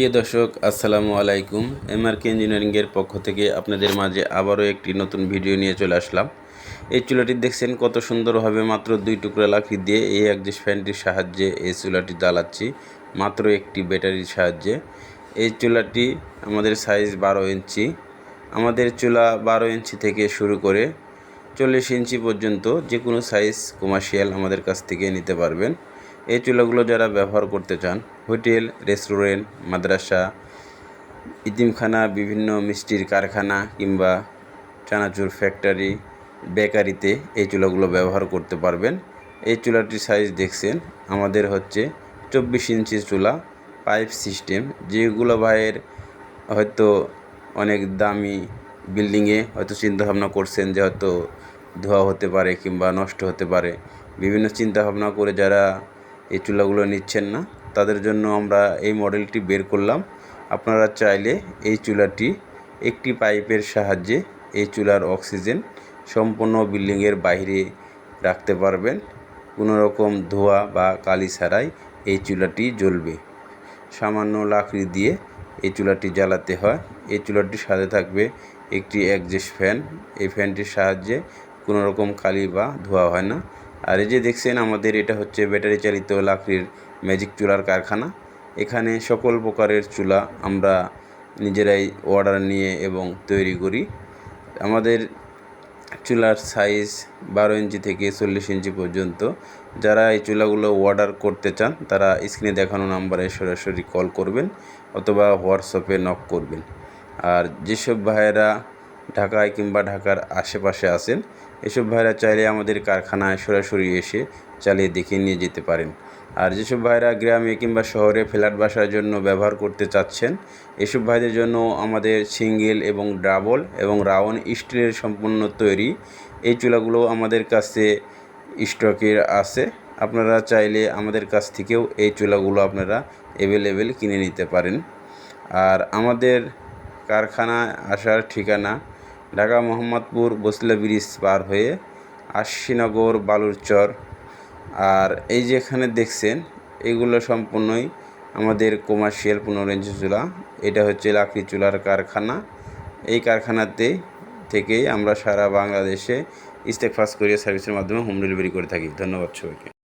প্রিয় দর্শক, আসসালামু আলাইকুম। এমআরকে ইঞ্জিনিয়ারিংয়ের পক্ষ থেকে আপনাদের মাঝে আবারও একটি নতুন ভিডিও নিয়ে চলে আসলাম। এই চুলাটি দেখছেন কত সুন্দরভাবে মাত্র দুই টুকরা লাকড়ি দিয়ে এই একজিস ফ্যানটির সাহায্যে এই চুলাটি জ্বালাচ্ছি, মাত্র একটি ব্যাটারির সাহায্যে। এই চুলাটি আমাদের সাইজ বারো ইঞ্চি। আমাদের চুলা বারো ইঞ্চি থেকে শুরু করে চল্লিশ ইঞ্চি পর্যন্ত যে কোনো সাইজ কমার্শিয়াল আমাদের কাছ থেকে নিতে পারবেন। এই চুলাগুলো যারা ব্যবহার করতে চান, হোটেল, রেস্টুরেন্ট, মাদ্রাসা, ইতিমখানা, বিভিন্ন মিষ্টির কারখানা কিংবা চানাচুর ফ্যাক্টরি, বেকারিতে এই চুলাগুলো ব্যবহার করতে পারবেন। এই চুলাটির সাইজ দেখছেন, আমাদের হচ্ছে চব্বিশ ইঞ্চি চুলা পাইপ সিস্টেম যেগুলো ভাইয়ের হয়তো অনেক দামি বিল্ডিংয়ে হয়তো চিন্তাভাবনা করছেন যে হয়তো ধোয়া হতে পারে কিংবা নষ্ট হতে পারে। বিভিন্ন চিন্তাভাবনা করে যারা এই চুলাগুলো নিচ্ছেন না। তাদের জন্য আমরা এই মডেলটি বের করলাম। আপনারা চাইলে এই চুলাটি একটি পাইপের সাহায্যে এই চুলার অক্সিজেন সম্পূর্ণ বিল্ডিংয়ের বাইরে রাখতে পারবেন। কোনো রকম ধোয়া বা কালি ছাড়াই এই চুলাটি জ্বলবে। সামান্য লাকড়ি দিয়ে এই চুলাটি জ্বালাতে হয়। এই চুলাটির সাথে থাকবে একটি একজেস্ট ফ্যান। এই ফ্যানটির সাহায্যে কোনো রকম কালি বা ধোয়া হয় না। আর এই যে দেখছেন আমাদের এটা হচ্ছে ব্যাটারি চালিত লাকড়ির ম্যাজিক চুলার কারখানা। এখানে সকল প্রকারের চুলা আমরা নিজেরাই অর্ডার নিয়ে এবং তৈরি করি। আমাদের চুলার সাইজ বারো ইঞ্চি থেকে চল্লিশ ইঞ্চি পর্যন্ত। যারা এই চুলাগুলো অর্ডার করতে চান, তারা স্ক্রিনে দেখানো নাম্বারে সরাসরি কল করবেন অথবা হোয়াটসঅ্যাপে নক করবেন। আর যেসব ভাইয়েরা ঢাকায় কিংবা ঢাকার আশেপাশে আছেন, এসব ভাইরা চাইলে আমাদের কারখানায় সরাসরি এসে চালিয়ে দেখে নিয়ে যেতে পারেন। আর যেসব ভাইরা গ্রামে কিংবা শহরে ফ্ল্যাট বাসার জন্য ব্যবহার করতে চাচ্ছেন, এসব ভাইদের জন্য আমাদের সিঙ্গেল এবং ডাবল এবং রাউন্ড স্টিলের সম্পূর্ণ তৈরি এই চুলাগুলো আমাদের কাছে স্টকের আছে। আপনারা চাইলে আমাদের কাছ থেকেও এই চুলাগুলো আপনারা অ্যাভেলেবেল কিনে নিতে পারেন। আর আমাদের কারখানায় আসার ঠিকানা ঢাকা মোহাম্মদপুর বসলা ব্রিজ পার হয়ে আশিনগর, বালুরচর। আর এই যে এখানে দেখছেন, এগুলো সম্পূর্ণই আমাদের কমার্শিয়াল পনেরো ইঞ্চি চুলা। এটা হচ্ছে লাকড়ি চুলার কারখানা। এই কারখানাতে থেকেই আমরা সারা বাংলাদেশে ইস্তেকফাস কোরিয়ার সার্ভিসের মাধ্যমে হোম ডেলিভারি করে থাকি। ধন্যবাদ সবাইকে।